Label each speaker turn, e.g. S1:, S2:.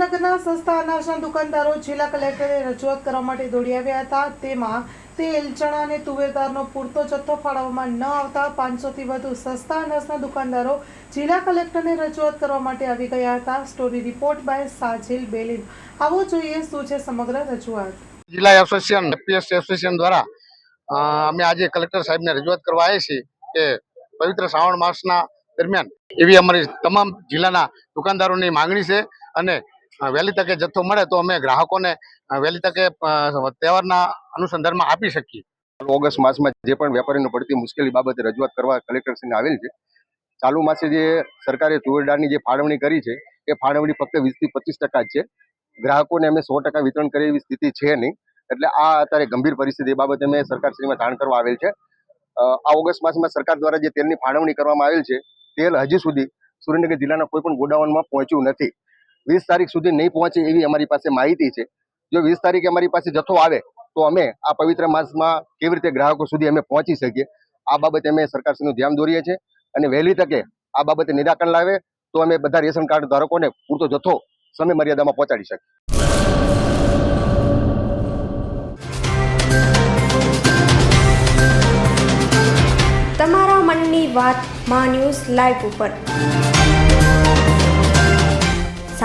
S1: સુરેન્દ્રનગરના સસ્તા અનાજના દુકાનદારો જિલ્લા કલેક્ટરે રજૂઆત કરવા માટે દોડી આવ્યા હતા. તેમાં તેલ, ચણા અને તુવેરદારનો પૂરતો જથ્થો ફાળવવામાં ન આવતા પાંચસોથી વધુ સસ્તા અનાજના દુકાનદારો જિલ્લા કલેક્ટરને રજૂઆત કરવા માટે આવી ગયા હતા. Story report by Sajil Belin. આવો જોઈએ શું છે સમગ્ર રજૂઆત.
S2: જિલ્લા એસોસિએશન, એપીએસ એસોસિએશન દ્વારા અમે આજે કલેક્ટર સાહેબને રજૂઆત કરવા આવ્યા છીએ કે પવિત્ર શ્રાવણ માસના દરમિયાન એવી અમારી તમામ જિલ્લાના દુકાનદારોની માંગણી છે અને વહેલી તકે જથ્થો મળે તો અમે ગ્રાહકોને વહેલી તકે તહેવારના અનુસંધાનમાં આપી શકીએ.
S3: ઓગસ્ટ માસમાં જે પણ વેપારીને પડતી મુશ્કેલી બાબતે રજૂઆત કરવા કલેક્ટરશ્રીને આવેલ છે, ચાલુ માસે જે સરકારે તુવેરદાળની જે ફાળવણી કરી છે, એ ફાળવણી ફક્ત વીસથી પચીસ ટકા જ છે. ગ્રાહકોને અમે સો ટકા વિતરણ કરે એવી સ્થિતિ છે નહીં. એટલે આ અત્યારે ગંભીર પરિસ્થિતિ બાબતે અમે સરકારશ્રીમાં જાણ કરવા આવેલ છે. આ ઓગસ્ટ માસમાં સરકાર દ્વારા જે તેલની ફાળવણી કરવામાં આવેલ છે, તેલ હજી સુધી સુરેન્દ્રનગર જિલ્લાના કોઈ પણ ગોડાઉનમાં પહોંચ્યું નથી. વીસ તારીખ સુધી નહીં પહોંચે એવી અમારી પાસે માહિતી છે. જો વીસ તારીખે અમારી પાસે જથ્થો આવે, તો અમે આ પવિત્ર માસમાં કેવી રીતે ગ્રાહકો સુધી અમે પહોંચી શકીએ, આ બાબતે અમે સરકારશ્રીનું ધ્યાન દોરીએ છીએ. અને વહેલી તકે આ બાબતે નિરાકરણ લાવે, તો અમે બધા રેશન કાર્ડ ધારકોને પૂરતો જથ્થો સમય મર્યાદામાં પહોંચાડી શકીએ.
S4: તમારા મનની વાત મા ન્યૂઝ લાઈવ ઉપર.